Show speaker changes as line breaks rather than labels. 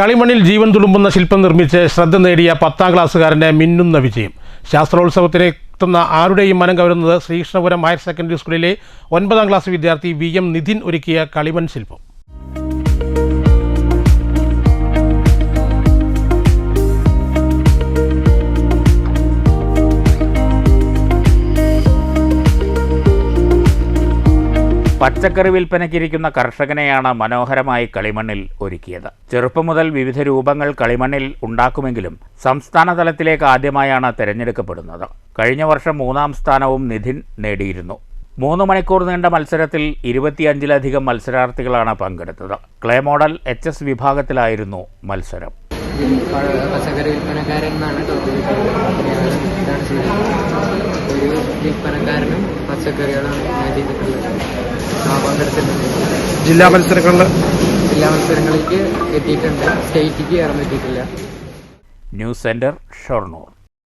കളിമണ്ണിൽ ജീവൻ തുളുമ്പുന്ന ശില്പം നിർമ്മിച്ച് ശ്രദ്ധ നേടിയ പത്താം ക്ലാസ്സുകാരന്റെ മിന്നുന്ന വിജയം. ശാസ്ത്രോത്സവത്തിന് എത്തുന്ന ആരുടെയും മനം കവരുന്നത് ശ്രീകൃഷ്ണപുരം ഹയർ സെക്കൻഡറി സ്കൂളിലെ ഒൻപതാം ക്ലാസ് വിദ്യാർത്ഥി വി എം നിധിൻ ഒരുക്കിയ കളിമൺ ശില്പം.
പച്ചക്കറി വിൽപ്പനയ്ക്കിരിക്കുന്ന കർഷകനെയാണ് മനോഹരമായി കളിമണ്ണിൽ ഒരുക്കിയത്. ചെറുപ്പം മുതൽ വിവിധ രൂപങ്ങൾ കളിമണ്ണിൽ ഉണ്ടാക്കുമെങ്കിലും സംസ്ഥാന തലത്തിലേക്ക് ആദ്യമായാണ് തിരഞ്ഞെടുക്കപ്പെടുന്നത്. കഴിഞ്ഞ വർഷം മൂന്നാം സ്ഥാനവും നിധിൻ നേടിയിരുന്നു. മൂന്ന് മണിക്കൂർ നീണ്ട മത്സരത്തിൽ ഇരുപത്തിയഞ്ചിലധികം മത്സരാർത്ഥികളാണ് പങ്കെടുത്തത്. ക്ലേ മോഡൽ എച്ച് എസ് വിഭാഗത്തിലായിരുന്നു മത്സരം.
പച്ചക്കറി പച്ചക്കറികളാണ് ഞാൻ ചെയ്തിട്ടുള്ളത്.
ജില്ലാ മത്സരങ്ങളിൽ
ജില്ലാ മത്സരങ്ങളിലേക്ക് എത്തിയിട്ടുണ്ട്. സ്റ്റേറ്റിക്ക് കയറാൻ പറ്റിയിട്ടില്ല
ന്യൂസ് സെന്റർ ഷൊർണൂർ.